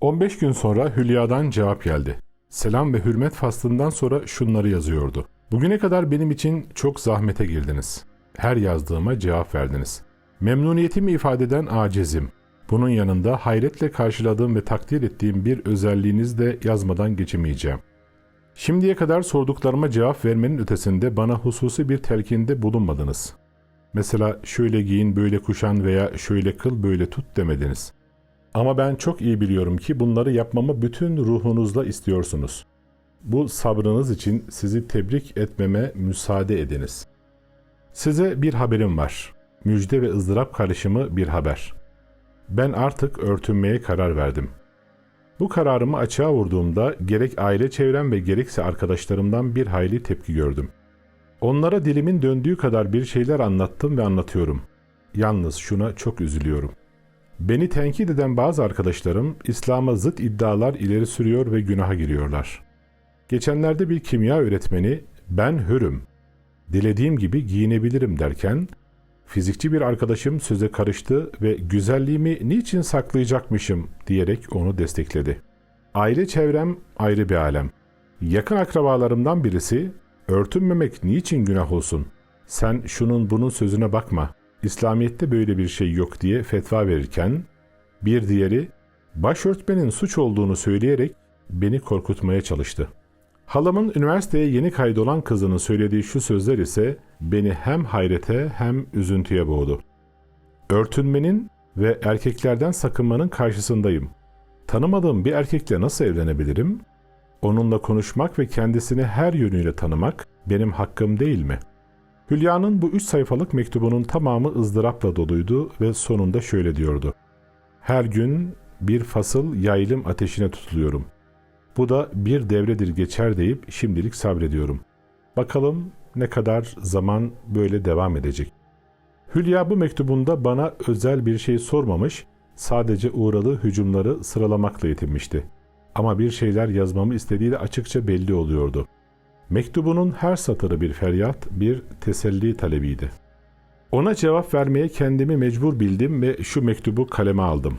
15 gün sonra Hülya'dan cevap geldi. Selam ve hürmet faslından sonra şunları yazıyordu. Bugüne kadar benim için çok zahmete girdiniz. Her yazdığıma cevap verdiniz. Memnuniyetimi ifade eden acizim. Bunun yanında hayretle karşıladığım ve takdir ettiğim bir özelliğiniz de yazmadan geçemeyeceğim. Şimdiye kadar sorduklarıma cevap vermenin ötesinde bana hususi bir telkinde bulunmadınız. Mesela şöyle giyin, böyle kuşan veya şöyle kıl, böyle tut demediniz. Ama ben çok iyi biliyorum ki bunları yapmamı bütün ruhunuzla istiyorsunuz. Bu sabrınız için sizi tebrik etmeme müsaade ediniz. Size bir haberim var. Müjde ve ızdırap karışımı bir haber. Ben artık örtünmeye karar verdim. Bu kararımı açığa vurduğumda gerek aile çevrem ve gerekse arkadaşlarımdan bir hayli tepki gördüm. Onlara dilimin döndüğü kadar bir şeyler anlattım ve anlatıyorum. Yalnız şuna çok üzülüyorum. Beni tenkit eden bazı arkadaşlarım İslam'a zıt iddialar ileri sürüyor ve günaha giriyorlar. Geçenlerde bir kimya öğretmeni ben hürüm, dilediğim gibi giyinebilirim derken fizikçi bir arkadaşım söze karıştı ve güzelliğimi niçin saklayacakmışım diyerek onu destekledi. Aile çevrem ayrı bir alem. Yakın akrabalarımdan birisi örtünmemek niçin günah olsun? Sen şunun bunun sözüne bakma. İslamiyet'te böyle bir şey yok diye fetva verirken bir diğeri başörtmenin suç olduğunu söyleyerek beni korkutmaya çalıştı. Halamın üniversiteye yeni kaydolan kızının söylediği şu sözler ise beni hem hayrete hem üzüntüye boğdu. Örtünmenin ve erkeklerden sakınmanın karşısındayım. Tanımadığım bir erkekle nasıl evlenebilirim? Onunla konuşmak ve kendisini her yönüyle tanımak benim hakkım değil mi? Hülya'nın bu üç sayfalık mektubunun tamamı ızdırapla doluydu ve sonunda şöyle diyordu. Her gün bir fasıl yaylım ateşine tutuluyorum. Bu da bir devredir geçer deyip şimdilik sabrediyorum. Bakalım ne kadar zaman böyle devam edecek. Hülya bu mektubunda bana özel bir şey sormamış, sadece uğradığı hücumları sıralamakla yetinmişti. Ama bir şeyler yazmamı istediği de açıkça belli oluyordu. Mektubunun her satırı bir feryat, bir teselli talebiydi. Ona cevap vermeye kendimi mecbur bildim ve şu mektubu kaleme aldım.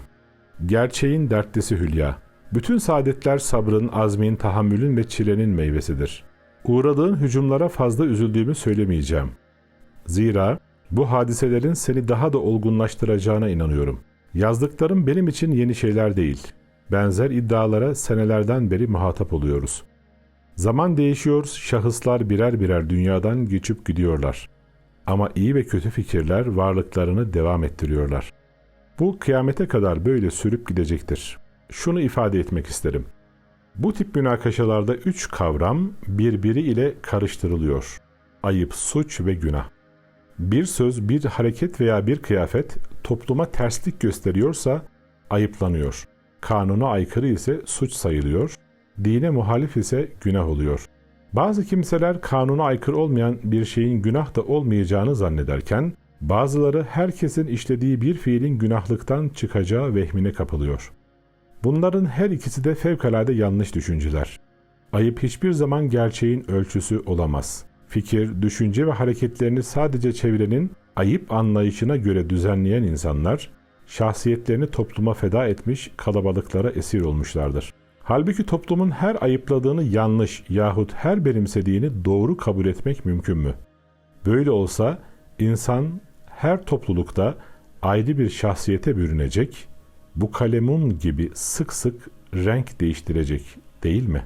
Gerçeğin dertlisi Hülya. Bütün saadetler sabrın, azmin, tahammülün ve çilenin meyvesidir. Uğradığın hücumlara fazla üzüldüğümü söylemeyeceğim. Zira bu hadiselerin seni daha da olgunlaştıracağına inanıyorum. Yazdıklarım benim için yeni şeyler değil. Benzer iddialara senelerden beri muhatap oluyoruz. Zaman değişiyor, şahıslar birer birer dünyadan geçip gidiyorlar. Ama iyi ve kötü fikirler varlıklarını devam ettiriyorlar. Bu kıyamete kadar böyle sürüp gidecektir. Şunu ifade etmek isterim. Bu tip münakaşalarda üç kavram birbiri ile karıştırılıyor. Ayıp, suç ve günah. Bir söz, bir hareket veya bir kıyafet topluma terslik gösteriyorsa ayıplanıyor. Kanuna aykırı ise suç sayılıyor. Dine muhalif ise günah oluyor. Bazı kimseler kanuna aykırı olmayan bir şeyin günah da olmayacağını zannederken, bazıları herkesin işlediği bir fiilin günahlıktan çıkacağı vehmine kapılıyor. Bunların her ikisi de fevkalade yanlış düşünceler. Ayıp hiçbir zaman gerçeğin ölçüsü olamaz. Fikir, düşünce ve hareketlerini sadece çevrenin ayıp anlayışına göre düzenleyen insanlar, şahsiyetlerini topluma feda etmiş kalabalıklara esir olmuşlardır. Halbuki toplumun her ayıpladığını yanlış yahut her benimsediğini doğru kabul etmek mümkün mü? Böyle olsa insan her toplulukta ayrı bir şahsiyete bürünecek, bu kalemun gibi sık sık renk değiştirecek değil mi?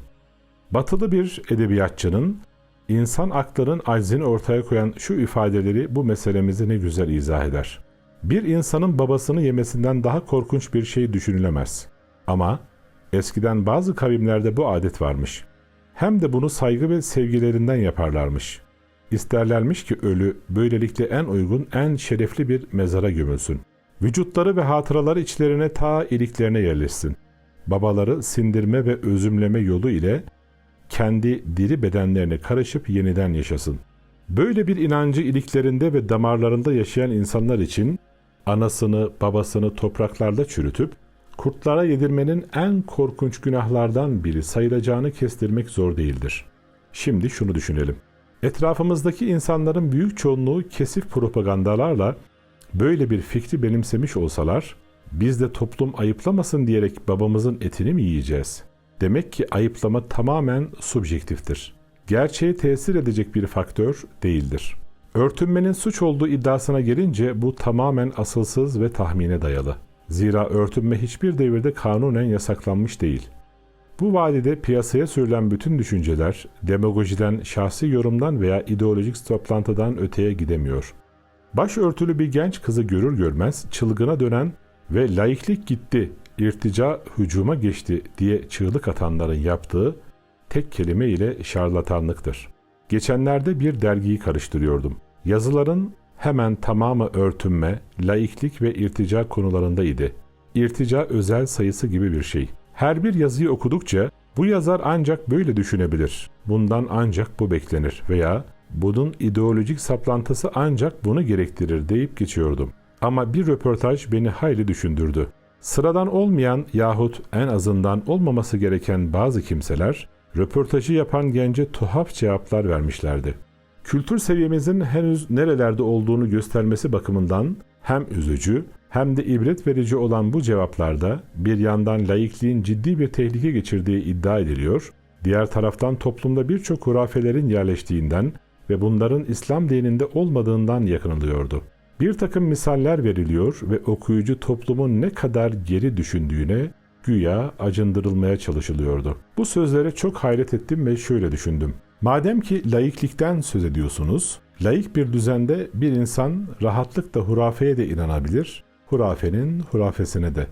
Batılı bir edebiyatçının insan aklının aczini ortaya koyan şu ifadeleri bu meselemizi ne güzel izah eder. Bir insanın babasını yemesinden daha korkunç bir şey düşünülemez. Ama eskiden bazı kavimlerde bu adet varmış. Hem de bunu saygı ve sevgilerinden yaparlarmış. İsterlermiş ki ölü böylelikle en uygun, en şerefli bir mezara gömülsün. Vücutları ve hatıraları içlerine ta iliklerine yerleşsin. Babaları sindirme ve özümleme yolu ile kendi diri bedenlerine karışıp yeniden yaşasın. Böyle bir inancı iliklerinde ve damarlarında yaşayan insanlar için anasını, babasını topraklarda çürütüp kurtlara yedirmenin en korkunç günahlardan biri sayılacağını kestirmek zor değildir. Şimdi şunu düşünelim. Etrafımızdaki insanların büyük çoğunluğu kesif propagandalarla böyle bir fikri benimsemiş olsalar, Biz de toplum ayıplamasın diyerek babamızın etini mi yiyeceğiz? Demek ki ayıplama tamamen subjektiftir. Gerçeğe tesir edecek bir faktör değildir. Örtünmenin suç olduğu iddiasına gelince bu tamamen asılsız ve tahmine dayalı. Zira örtünme hiçbir devirde kanunen yasaklanmış değil. Bu vadide piyasaya sürülen bütün düşünceler demagojiden, şahsi yorumdan veya ideolojik toplantıdan öteye gidemiyor. Başörtülü bir genç kızı görür görmez çılgına dönen ve laiklik gitti, irtica hücuma geçti diye çığlık atanların yaptığı tek kelime ile şarlatanlıktır. Geçenlerde bir dergiyi karıştırıyordum. Yazıların hemen tamamı örtünme, laiklik ve irtica konularındaydı. İrtica özel sayısı gibi bir şey. Her bir yazıyı okudukça bu yazar ancak böyle düşünebilir. Bundan ancak bu beklenir veya bunun ideolojik saplantısı ancak bunu gerektirir deyip geçiyordum. Ama bir röportaj beni hayli düşündürdü. Sıradan olmayan yahut en azından olmaması gereken bazı kimseler röportajı yapan gence tuhaf cevaplar vermişlerdi. Kültür seviyemizin henüz nerelerde olduğunu göstermesi bakımından hem üzücü hem de ibret verici olan bu cevaplarda bir yandan laikliğin ciddi bir tehlike geçirdiği iddia ediliyor, diğer taraftan toplumda birçok hurafelerin yerleştiğinden ve bunların İslam dininde olmadığından yakınılıyordu. Bir takım misaller veriliyor ve okuyucu toplumun ne kadar geri düşündüğüne güya acındırılmaya çalışılıyordu. Bu sözlere çok hayret ettim ve şöyle düşündüm. Madem ki laiklikten söz ediyorsunuz, laik bir düzende bir insan rahatlıkla hurafeye de inanabilir, hurafenin hurafesine de.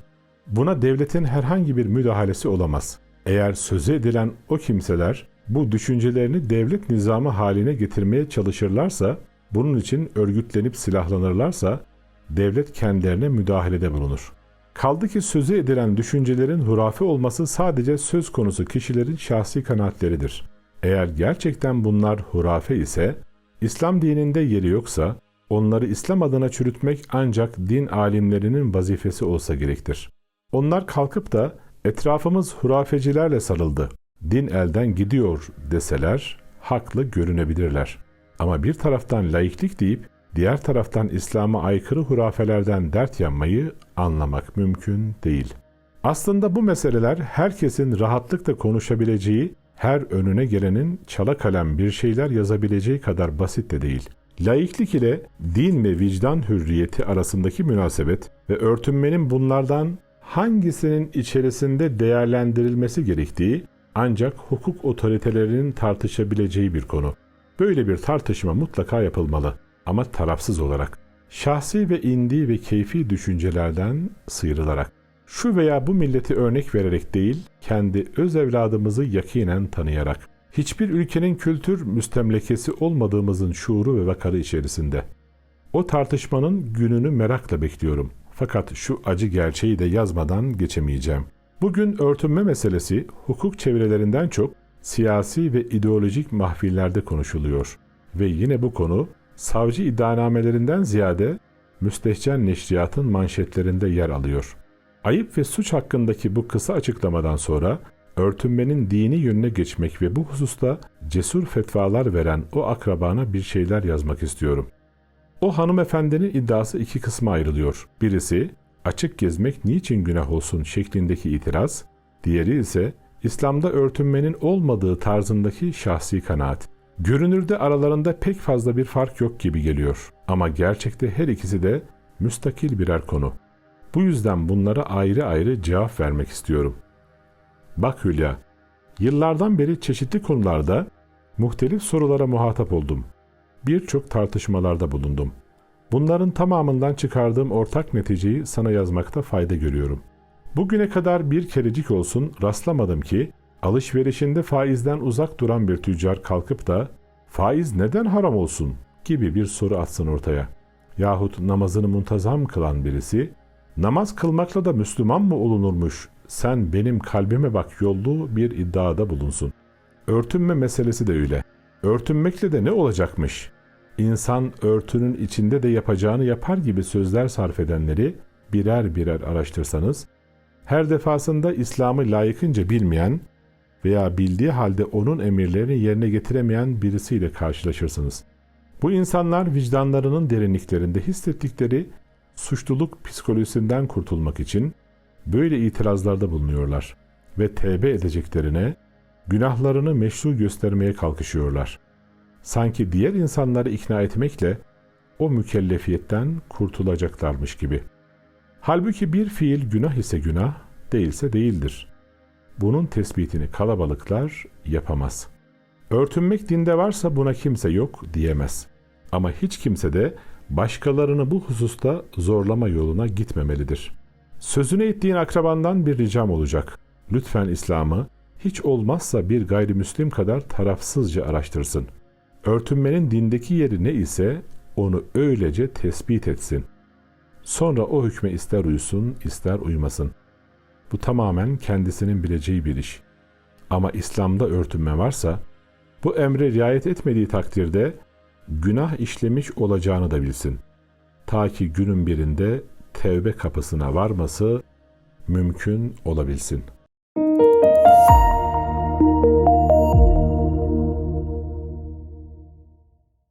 Buna devletin herhangi bir müdahalesi olamaz. Eğer sözü edilen o kimseler bu düşüncelerini devlet nizamı haline getirmeye çalışırlarsa, bunun için örgütlenip silahlanırlarsa, devlet kendilerine müdahalede bulunur. Kaldı ki sözü edilen düşüncelerin hurafe olması sadece söz konusu kişilerin şahsi kanaatleridir. Eğer gerçekten bunlar hurafe ise, İslam dininde yeri yoksa, onları İslam adına çürütmek ancak din alimlerinin vazifesi olsa gerektir. Onlar kalkıp da etrafımız hurafecilerle sarıldı, din elden gidiyor deseler haklı görünebilirler. Ama bir taraftan laiklik deyip diğer taraftan İslam'a aykırı hurafelerden dert yanmayı anlamak mümkün değil. Aslında bu meseleler herkesin rahatlıkla konuşabileceği, her önüne gelenin çala kalem bir şeyler yazabileceği kadar basit de değil. Laiklik ile din ve vicdan hürriyeti arasındaki münasebet ve örtünmenin bunlardan hangisinin içerisinde değerlendirilmesi gerektiği ancak hukuk otoritelerinin tartışabileceği bir konu. Böyle bir tartışma mutlaka yapılmalı ama tarafsız olarak. Şahsi ve indi ve keyfi düşüncelerden sıyrılarak. Şu veya bu milleti örnek vererek değil, kendi öz evladımızı yakinen tanıyarak. Hiçbir ülkenin kültür müstemlekesi olmadığımızın şuuru ve vakarı içerisinde. O tartışmanın gününü merakla bekliyorum. Fakat şu acı gerçeği de yazmadan geçemeyeceğim. Bugün örtünme meselesi hukuk çevrelerinden çok siyasi ve ideolojik mahfillerde konuşuluyor. Ve yine bu konu savcı iddianamelerinden ziyade müstehcen neşriyatın manşetlerinde yer alıyor. Ayıp ve suç hakkındaki bu kısa açıklamadan sonra örtünmenin dini yönüne geçmek ve bu hususta cesur fetvalar veren o akrabana bir şeyler yazmak istiyorum. O hanımefendinin iddiası iki kısma ayrılıyor. Birisi açık gezmek niçin günah olsun şeklindeki itiraz, diğeri ise İslam'da örtünmenin olmadığı tarzındaki şahsi kanaat. Görünürde aralarında pek fazla bir fark yok gibi geliyor. Ama gerçekte her ikisi de müstakil birer konu. Bu yüzden bunlara ayrı ayrı cevap vermek istiyorum. Bak Hülya, yıllardan beri çeşitli konularda muhtelif sorulara muhatap oldum. Birçok tartışmalarda bulundum. Bunların tamamından çıkardığım ortak neticeyi sana yazmakta fayda görüyorum. Bugüne kadar bir kerecik olsun rastlamadım ki alışverişinde faizden uzak duran bir tüccar kalkıp da faiz neden haram olsun gibi bir soru atsın ortaya. Yahut namazını muntazam kılan birisi namaz kılmakla da Müslüman mı olunurmuş sen benim kalbime bak yollu bir iddiada bulunsun. Örtünme meselesi de öyle. Örtünmekle de ne olacakmış? İnsan örtünün içinde de yapacağını yapar gibi sözler sarf edenleri birer birer araştırsanız, her defasında İslam'ı layıkınca bilmeyen veya bildiği halde onun emirlerini yerine getiremeyen birisiyle karşılaşırsınız. Bu insanlar vicdanlarının derinliklerinde hissettikleri suçluluk psikolojisinden kurtulmak için böyle itirazlarda bulunuyorlar ve tevbe edeceklerine günahlarını meşru göstermeye kalkışıyorlar. Sanki diğer insanları ikna etmekle o mükellefiyetten kurtulacaklarmış gibi. Halbuki bir fiil günah ise günah, değilse değildir. Bunun tespitini kalabalıklar yapamaz. Örtünmek dinde varsa buna kimse yok diyemez. Ama hiç kimse de başkalarını bu hususta zorlama yoluna gitmemelidir. Sözünü ettiğin akrabandan bir ricam olacak. Lütfen İslam'ı hiç olmazsa bir gayrimüslim kadar tarafsızca araştırsın. Örtünmenin dindeki yeri ne ise onu öylece tespit etsin. Sonra o hükme ister uysun ister uymasın. Bu tamamen kendisinin bileceği bir iş. Ama İslam'da örtünme varsa bu emre riayet etmediği takdirde günah işlemiş olacağını da bilsin. Ta ki günün birinde tevbe kapısına varması mümkün olabilsin.''